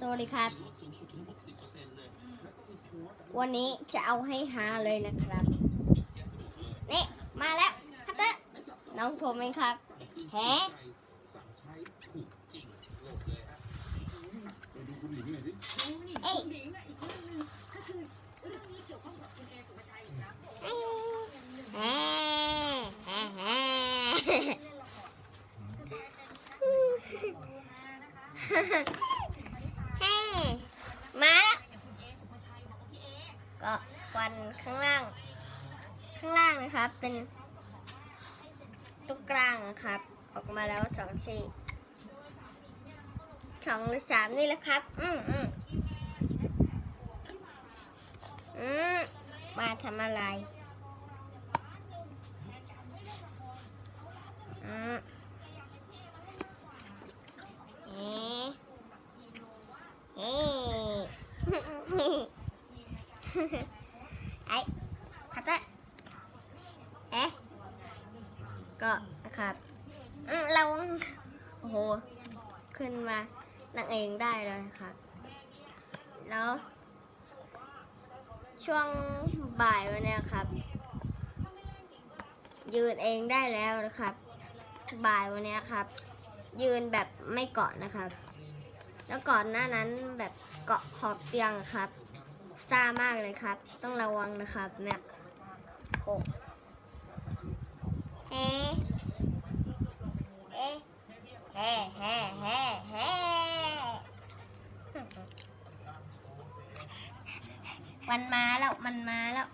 สวัสดีครับ วันนี้จะเอาให้ฮาเลยนะครับ นี่ มาแล้วฮัตเตอร์น้องผมเองครับ แฮเอ้ยฮะแฮะแฮะแฮะมาแล้ว ก็ฟันข้างล่าง ข้างล่างนะครับ เป็นตุ๊กกลางครับ ออกมาแล้วสองสี่สองหรือสามนี่แหละครับ อืมอืมอืมมาทำอะไรอืมเอ๊ะเอ๊ะ ไอ้พัตเตอร์เอ๊ะก็นะครับเราโอ้โห ขึ้นมานั่งเองได้เลยครับ แล้ว ช่วงบ่ายวันนี้ครับ ยืนเองได้แล้วนะครับ บ่ายวันนี้ครับ ยืนแบบไม่เกาะนะครับ แล้วก่อนหน้านั้นแบบเกาะขอบเตียงครับ ซ่ามากเลยครับ ต้องระวังนะครับเนี่ยโคเฮ้เอ๊ะแฮ่แฮ่แฮ่แฮ่มันมาแล้ว มันมาแล้ว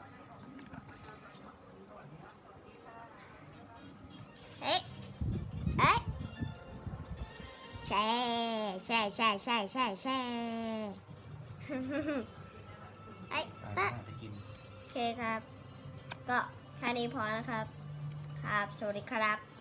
เอ๊ะเอ๊ะแช่แช่แช่แช่แช่แช่ อ้ยตายตะจะกิน โอเคครับ ก็แค่นี้พอนะครับ ครับ สวัสดีครับ